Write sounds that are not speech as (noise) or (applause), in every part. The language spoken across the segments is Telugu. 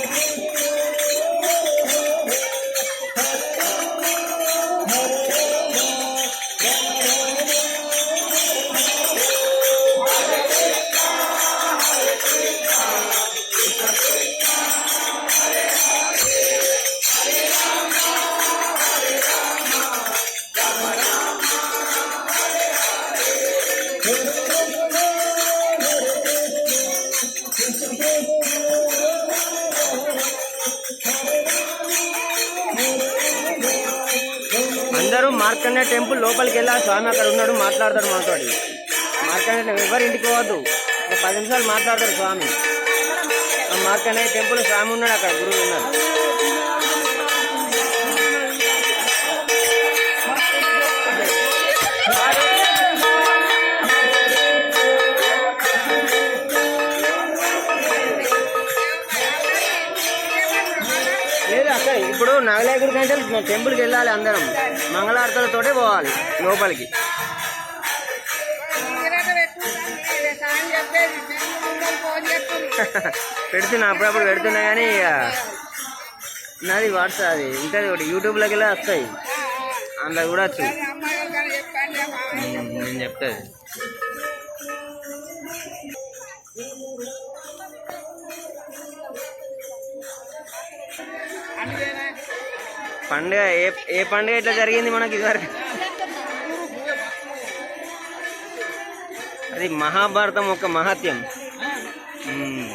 to win. అందరూ మార్కండే టెంపుల్ లోపలికి వెళ్ళాలి స్వామి అక్కడ ఉన్నాడు మాట్లాడతాడు మాతోటి. మార్కండే ఎవరి ఇంటికి పోవద్దు. ఒక పది నిమిషాలు మాట్లాడతాడు స్వామి. ఆ మార్కండే టెంపుల్ స్వామి ఉన్నాడు అక్కడ గురువు ఉన్నాడు. ఇప్పుడు నాగలేగుడి కంటే టెంపుల్కి వెళ్ళాలి అందరం. మంగళారతులతోటే పోవాలి లోపలికి. (laughs) పెడుతున్నా అప్పుడప్పుడు పెడుతున్నా కానీ ఇక నాది వాట్సాప్ అది. ఇంకా ఒకటి యూట్యూబ్లోకి వెళ్ళి వస్తాయి. అందులో కూడా వచ్చు. నేను చెప్తాది పండుగ ఏ ఏ పండుగ ఇట్లా జరిగింది మనకి ఇదివరకు అది మహాభారతం ఒక మహత్యం ఉమ్.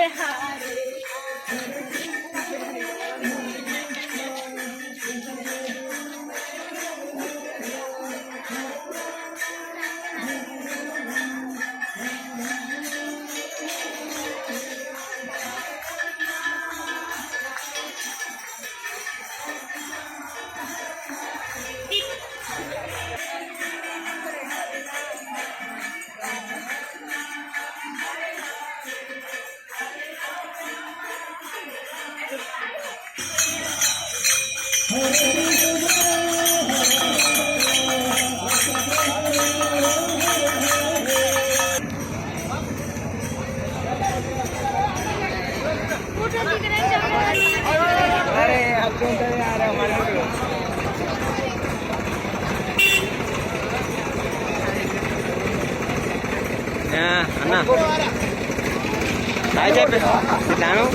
hare hare. hare అన్న హాయ్ చెప్పి ఇట్లాను